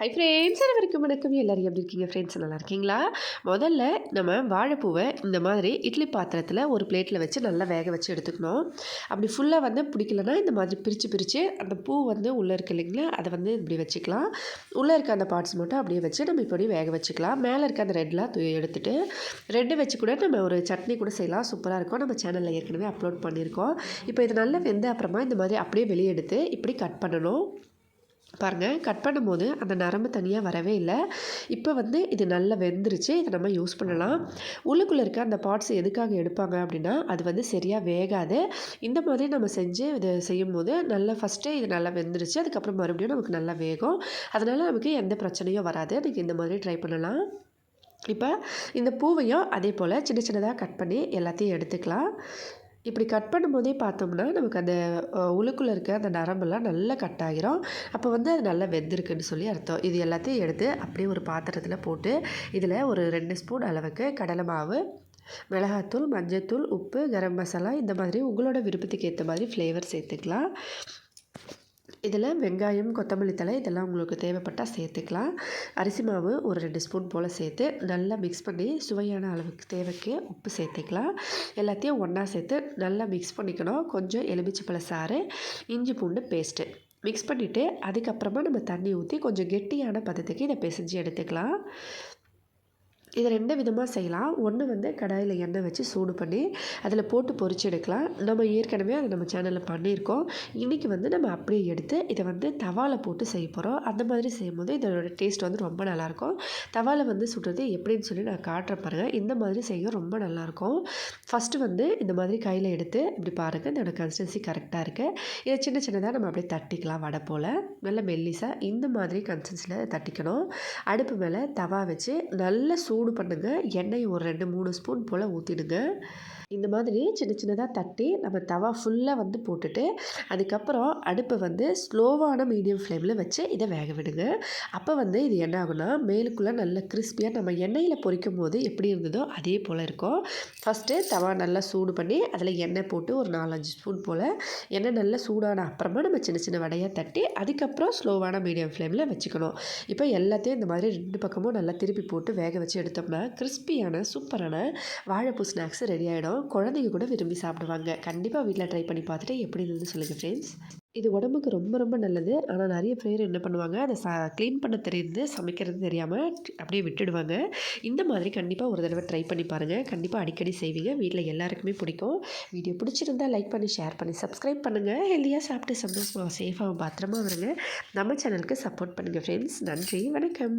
Hi friends அனைவருக்கும் வணக்கம். எல்லோரும் எப்படி இருக்கீங்க? ஃப்ரெண்ட்ஸ் நல்லா இருக்கீங்களா? முதல்ல நம்ம வாழைப்பூவை இந்த மாதிரி இட்லி பாத்திரத்தில் ஒரு பிளேட்டில் வச்சு நல்லா வேக வச்சு எடுத்துக்கணும். அப்படி ஃபுல்லாக வந்து பிடிக்கலனா இந்த மாதிரி பிரித்து பிரித்து அந்த பூ வந்து உள்ளே இருக்கு இல்லைங்களா? அதை வந்து இப்படி வச்சுக்கலாம். உள்ளே இருக்க அந்த பார்ட்ஸ் மட்டும் அப்படியே வச்சு நம்ம இப்படி வேக வச்சுக்கலாம். மேலே இருக்க அந்த ரெட்லாம் தூ எடுத்துகிட்டு ரெட்டு வச்சு கூட நம்ம ஒரு சட்னி கூட செய்யலாம். சூப்பராக இருக்கும். நம்ம சேனலில் ஏற்கனவே அப்லோட் பண்ணியிருக்கோம். இப்போ இது நல்லா வெந்த அப்புறமா இந்த மாதிரி அப்படியே வெளியே எடுத்து இப்படி கட் பண்ணணும். பாருங்கள் கட் பண்ணும்போது அந்த நரம்பு தனியாக வரவே இல்லை. இப்போ வந்து இது நல்லா வெந்துருச்சு. இதை நம்ம யூஸ் பண்ணலாம். உள்ளுக்குள்ளே இருக்க அந்த பார்ட்ஸ் எதுக்காக எடுப்பாங்க அப்படின்னா அது வந்து சரியாக வேகாது. இந்த மாதிரி நம்ம செஞ்சு இதை செய்யும் போது நல்லா ஃபஸ்ட்டே இது நல்லா வெந்துருச்சு. அதுக்கப்புறம் மறுபடியும் நமக்கு நல்லா வேகும். அதனால் நமக்கு எந்த பிரச்சனையும் வராது. அதுக்கு இந்த மாதிரி ட்ரை பண்ணலாம். இப்போ இந்த பூவையும் அதே போல் சின்ன சின்னதாக கட் பண்ணி எல்லாத்தையும் எடுத்துக்கலாம். இப்படி கட் பண்ணும்போதே பார்த்தோம்னா நமக்கு அந்த உள்ளுக்குள்ளே இருக்க அந்த நரம்பெல்லாம் நல்லா கட் ஆகிரும் அப்போ வந்து அது நல்லா வெந்திருக்குன்னு சொல்லி அர்த்தம். இது எல்லாத்தையும் எடுத்து அப்படியே ஒரு பாத்திரத்தில் போட்டு இதில் ஒரு ரெண்டு ஸ்பூன் அளவுக்கு கடலை மாவு மிளகாத்தூள் மஞ்சத்தூள் உப்பு கரம் மசாலா இந்த மாதிரி உங்களோட விருப்பத்துக்கு ஏற்ற மாதிரி ஃப்ளேவர் சேர்த்துக்கலாம். இதில் வெங்காயம் கொத்தமல்லி தழை இதெல்லாம் உங்களுக்கு தேவைப்பட்டால் சேர்த்துக்கலாம். அரிசி மாவு ஒரு ரெண்டு ஸ்பூன் போல் சேர்த்து நல்லா மிக்ஸ் பண்ணி சுவையான அளவுக்கு தேவைக்கு உப்பு சேர்த்துக்கலாம். எல்லாத்தையும் ஒன்றா சேர்த்து நல்லா மிக்ஸ் பண்ணிக்கணும். கொஞ்சம் எலுமிச்சப்பழ சாறு இஞ்சி பூண்டு பேஸ்ட்டு மிக்ஸ் பண்ணிவிட்டு அதுக்கப்புறமா நம்ம தண்ணி ஊற்றி கொஞ்சம் கெட்டியான பதத்துக்கு இதை பிசைஞ்சு எடுத்துக்கலாம். இதை ரெண்டு விதமாக செய்யலாம். ஒன்று வந்து கடாயில் எண்ணெய் வச்சு சூடு பண்ணி அதில் போட்டு பொறிச்சு எடுக்கலாம். நம்ம ஏற்கனவே அதை நம்ம சேனலில் பண்ணியிருக்கோம். இன்றைக்கி வந்து நம்ம அப்படியே எடுத்து இதை வந்து தவாவில் போட்டு செய்ய போகிறோம் அந்த மாதிரி செய்யும்போது இதோட டேஸ்ட் வந்து ரொம்ப நல்லாயிருக்கும். தவாவில் வந்து சுடுறது எப்படின்னு சொல்லி நான் காட்டுறேன் பாருங்கள் இந்த மாதிரி செய்ய ரொம்ப நல்லாயிருக்கும். ஃபஸ்ட்டு வந்து இந்த மாதிரி கையில் எடுத்து இப்படி பாருங்கள் இதோட கன்சிஸ்டன்சி கரெக்டாக இருக்குது இதை சின்ன சின்னதாக நம்ம அப்படியே தட்டிக்கலாம் வடை போல். நல்ல மெல்லிசாக இந்த மாதிரி கன்சிஸ்டன்சியில் தட்டிக்கணும். அடுப்பு மேலே தவா வச்சு நல்ல சூடு சூடு பண்ணுங்கள் எண்ணெய் ஒரு ரெண்டு மூணு ஸ்பூன் போல் ஊற்றிடுங்க இந்த மாதிரி சின்ன சின்னதாக தட்டி நம்ம தவா ஃபுல்லாக வந்து போட்டுட்டு அதுக்கப்புறம் அடுப்பை வந்து ஸ்லோவான மீடியம் ஃப்ளேமில் வச்சு இதை வேக விடுங்க. அப்போ வந்து இது என்ன ஆகுனா மேலுக்குள்ளே நல்ல கிறிஸ்பியாக நம்ம எண்ணெயில் பொரிக்கும் போது எப்படி இருந்ததோ அதே போல் இருக்கும். ஃபஸ்ட்டு தவா நல்லா சூடு பண்ணி அதில் எண்ணெய் போட்டு ஒரு நாலஞ்சு ஸ்பூன் போல் எண்ணெய் நல்லா சூடான அப்புறமா நம்ம சின்ன சின்ன வடையாக தட்டி அதுக்கப்புறம் ஸ்லோவான மீடியம் ஃப்ளேமில் வச்சுக்கணும். இப்போ எல்லாத்தையும் இந்த மாதிரி ரெண்டு பக்கமும் நல்லா திருப்பி போட்டு வேக வச்சு எடுத்தோம்னா கிறிஸ்பியான சூப்பரான வாழைப்பூ ஸ்நாக்ஸ் ரெடி ஆகிடும் குழந்தைங்க கூட விரும்பி சாப்பிடுவாங்க. கண்டிப்பாக வீட்டில் ட்ரை பண்ணி பார்த்துட்டு எப்படி இருந்ததுன்னு சொல்லுங்கள் ஃப்ரெண்ட்ஸ் இது உடம்புக்கு ரொம்ப ரொம்ப நல்லது. ஆனால் நிறைய பேர் என்ன பண்ணுவாங்க அதை ச க்ளீன் பண்ண தெரியுது சமைக்கிறது தெரியாமல் அப்படியே விட்டுடுவாங்க. இந்த மாதிரி கண்டிப்பாக ஒரு தடவை ட்ரை பண்ணி பாருங்கள் கண்டிப்பாக அடிக்கடி செய்வீங்க. வீட்டில் எல்லாருக்குமே பிடிக்கும். வீடியோ பிடிச்சிருந்தால் லைக் பண்ணி ஷேர் பண்ணி சப்ஸ்கிரைப் பண்ணுங்கள் ஹெல்த்தியாக சாப்பிட்டு சந்தோஷமாக சேஃபாக பத்திரமா வருங்க நம்ம சேனலுக்கு சப்போர்ட் பண்ணுங்கள் ஃப்ரெண்ட்ஸ் நன்றி வணக்கம்.